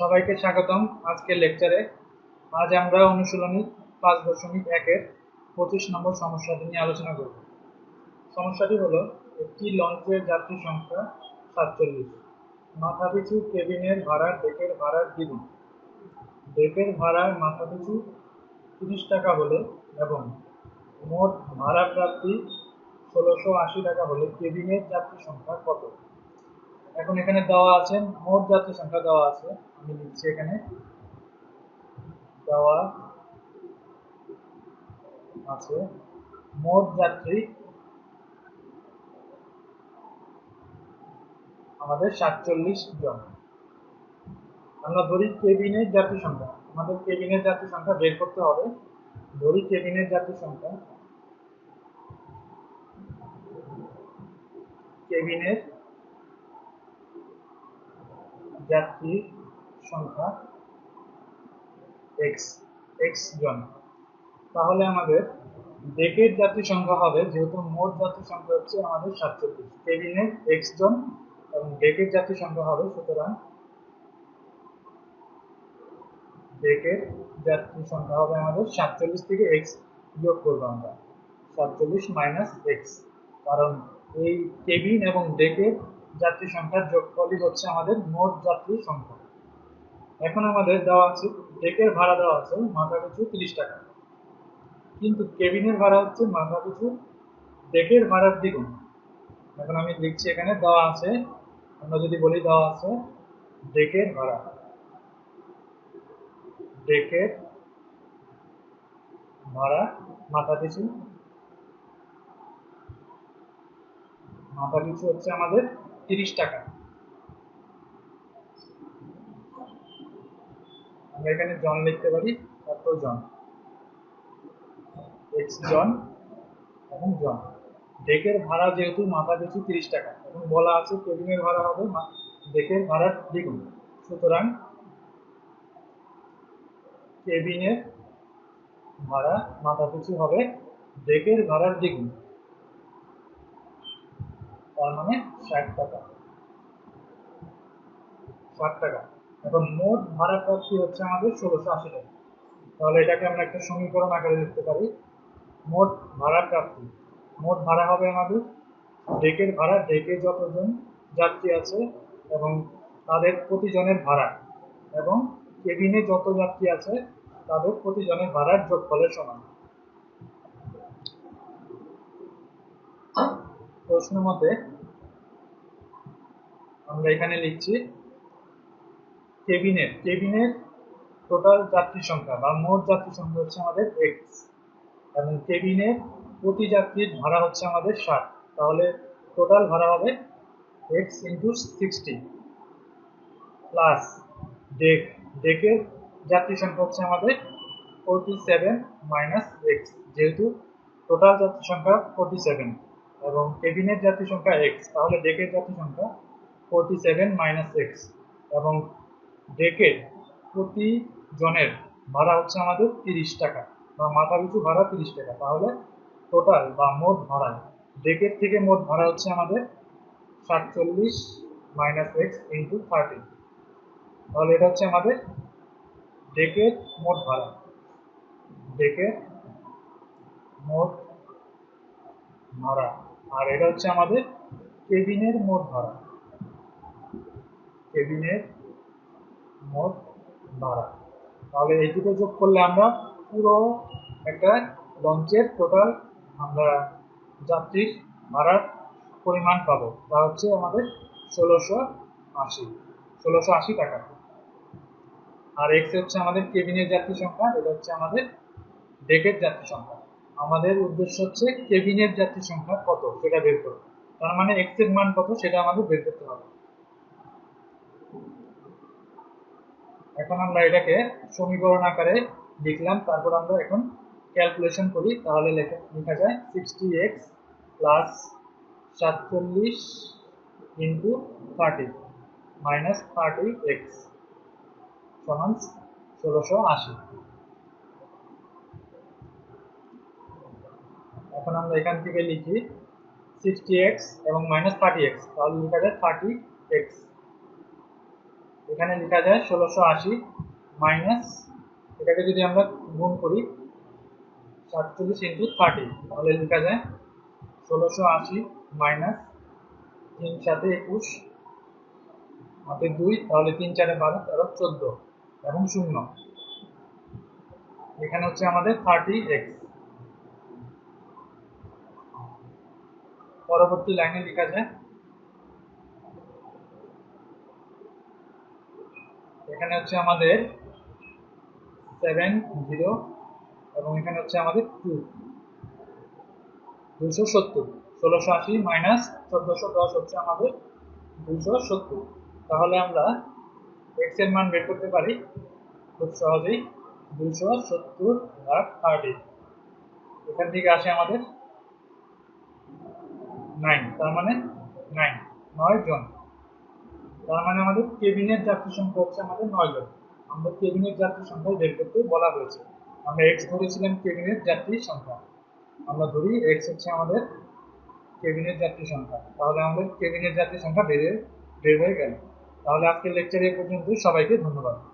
সবাইকে স্বাগতম আজকের লেকচারে আজ আমরা অনুশীলনী পাঁচ দশমিক একের পঁচিশ নম্বর সমস্যাটি নিয়ে আলোচনা করব। সমস্যাটি হলো, একটি লঞ্চের যাত্রী সংখ্যা সাতচল্লিশ। মাথাপিছু কেবিনের ভাড়া ডেকের ভাড়ার দ্বিগুণ। ডেকের ভাড়া মাথাপিছু তিরিশ টাকা হলে এবং মোট ভাড়া প্রাপ্তি ষোলোশো আশি টাকা হলে কেবিনের যাত্রী সংখ্যা কত? এখন এখানে দেওয়া আছে, মোট যাত্রী সংখ্যা দেওয়া আছে, আমি লিখছি এখানে। দেওয়া আছে, মোট যাত্রী আমাদের সাতচল্লিশ জন। আমরা ধরি কেবিনের যাত্রী সংখ্যা। আমাদের কেবিনের যাত্রী সংখ্যা বের করতে হবে। ধরি কেবিনের যাত্রী সংখ্যা। কেবিনের যাত্রী সংখ্যা এক্স এক্স জন। তাহলে আমাদের ডেকের যাত্রী সংখ্যা হবে, যেহেতু মোট যাত্রী সংখ্যা হচ্ছে আমাদের সাতচল্লিশ। কেবিনের এক্স জন এবং ডেকের যাত্রী সংখ্যা হবে, সুতরাং ডেকের যাত্রী সংখ্যা হবে আমাদের সাতচল্লিশ থেকে এক্স যোগ করব আমরা। সাতচল্লিশ মাইনাস এক্স কারণ এই কেবিন এবং ডেকের যাত্রী সংখ্যার যোগফলই হচ্ছে আমাদের মোট যাত্রী সংখ্যা। এখন আমাদের দেওয়া আছে, ডেকের ভাড়া দেওয়া আছে মাথা পিছু তিরিশ টাকা। কিন্তু কেবিনের ভাড়া হচ্ছে মাথা পিছু ডেকের ভাড়ার দ্বিগুণ। এখন আমি লিখছি এখানে দেওয়া আছে, আমরা যদি বলি দেওয়া আছে ডেকের ভাড়া। ডেকের ভাড়া মাথা পিছু মাথা পিছু হচ্ছে আমাদের তিরিশ টাকা। আমরা এখানে জন লিখতে পারি, তারপর জন। এক্স জন এবং জন। ডেকের ভাড়া যেহেতু মাথা পিছু তিরিশ টাকা এবং বলা আছে কেবিনের ভাড়া হবে ডেকের ভাড়ার দ্বিগুণ। সুতরাং কেবিনের ভাড়া মাথা পিছু হবে, ডেকের ভাড়ার দ্বিগুণ। তার মানে ষাট টাকা। ষাট টাকা। এখন মোট ভাড়া প্রাপ্তি হচ্ছে আমাদের ষোলোশো আশি টাকা। তাহলে এটাকে আমরা একটা সমীকরণ আকারে লিখতে পারি। মোট ভাড়া প্রাপ্তি। মোট ভাড়া হবে আমাদের ডেকের ভাড়া, ডেকে যতজন যাত্রী আছে এবং তাদের প্রতিজনের ভাড়া এবং কেবিনে যত যাত্রী আছে তাদের প্রতিজনের ভাড়ার যোগফলের সমান। প্রশ্ন মতে আমরা এখানে লিখছি কেবিনের কেবিনের টোটাল যাত্রী সংখ্যা বা মোট যাত্রী সংখ্যা হচ্ছে আমাদের এক্স এবং কেবিনের প্রতি যাত্রীর ভাড়া হচ্ছে আমাদের ষাট। তাহলে টোটাল ভাড়া হবে x into sixty plus deck ডেকের যাত্রী সংখ্যা হচ্ছে আমাদের ফোরটি সেভেন মাইনাস এক্স যেহেতু টোটাল যাত্রী সংখ্যা ফোরটি সেভেন এবং কেবিনের যাত্রী সংখ্যা এক্স তাহলে ডেকের যাত্রী সংখ্যা ফোরটি সেভেন মাইনাস এক্স এবং ডেকের প্রতি জনের ভাড়া হচ্ছে আমাদের তিরিশ টাকা বা মাথা পিছু ভাড়া তিরিশ টাকা, তাহলে টোটাল বা মোট ভাড়া, ডেকের থেকে মোট ভাড়া হচ্ছে আমাদের সাতচল্লিশ মাইনাস এক্স ইন্টু থার্টি তাহলে এটা হচ্ছে আমাদের ডেকের মোট ভাড়া, ডেকের মোট ভাড়া। আর এটা হচ্ছে আমাদের কেবিনের মোট ভাড়া। কেবিনের মোট ভাড়া। তাহলে এই দুটো যোগ করলে আমরা পুরো একটা লঞ্চের টোটাল আমরা যাত্রীর ভাড়ার পরিমাণ পাবো। তা হচ্ছে আমাদের ষোলোশো আশি। ষোলোশো আশি টাকা। আর এক্স হচ্ছে আমাদের কেবিনের যাত্রী সংখ্যা, এটা হচ্ছে আমাদের ডেকের যাত্রী সংখ্যা। আমাদের উদ্দেশ্য হচ্ছে কেবিনের যাত্রী সংখ্যা কত? সেটা বের করব তার মানে এক্সের মান কত সেটা আমাদের বের করতে হবে। এখন আমরা এটাকে সমীকরণ আকারে লিখলাম, তারপর আমরা এখন ক্যালকুলেশন করি। তাহলে লেখা লেখা যায় সিক্সটি এক্স প্লাস সাতচল্লিশ into thirty minus thirty x সমান ষোলোশো আশি। এখন আমরা এখান থেকে লিখি সিক্সটি এক্স এবং মাইনাস থার্টি এক্স তাহলে লেখা যায় থার্টি এক্স এখানে লেখা যায় ষোলোশো আশি মাইনাস এটাকে যদি আমরা গুণ করি সাতচল্লিশ ইন্টু থার্টি তাহলে লেখা যায় ষোলোশো আশি মাইনাস তিন সাথে একুশ হাতে দুই, তাহলে তিন চারে বারো, তেরো, চোদ্দ এবং শূন্য। এখানে হচ্ছে আমাদের থার্টি এক্স পরবর্তী লাইনে লেখা যায়। এখানে হচ্ছে আমাদের সেভেন জিরো এবং এখানে হচ্ছে আমাদের টু দুশো সত্তর, ষোলোশো আশি মাইনাস চোদ্দোশো দশ হচ্ছে আমাদের দুশো সত্তর। তাহলে আমরা এক্সের মান বের করতে পারি। খুব সহজেই দুশো সত্তর ভাগ থার্টি এখান থেকে আসে আমাদের নাইন তার মানে নাইন নয় জন। তার মানে আমাদের কেবিনের যাত্রী সংখ্যা হচ্ছে আমাদের নয় জন। আমরা কেবিনের যাত্রী সংখ্যা বের করতে বলা হয়েছে। আমরা এক্স ধরেছিলাম কেবিনের যাত্রীর সংখ্যা। আমরা ধরি এক্স হচ্ছে আমাদের কেবিনের যাত্রী সংখ্যা। তাহলে আমাদের কেবিনের যাত্রী সংখ্যা বেড়ে, বের হয়ে গেল। তাহলে আজকের লেকচার পর্যন্ত সবাইকে ধন্যবাদ।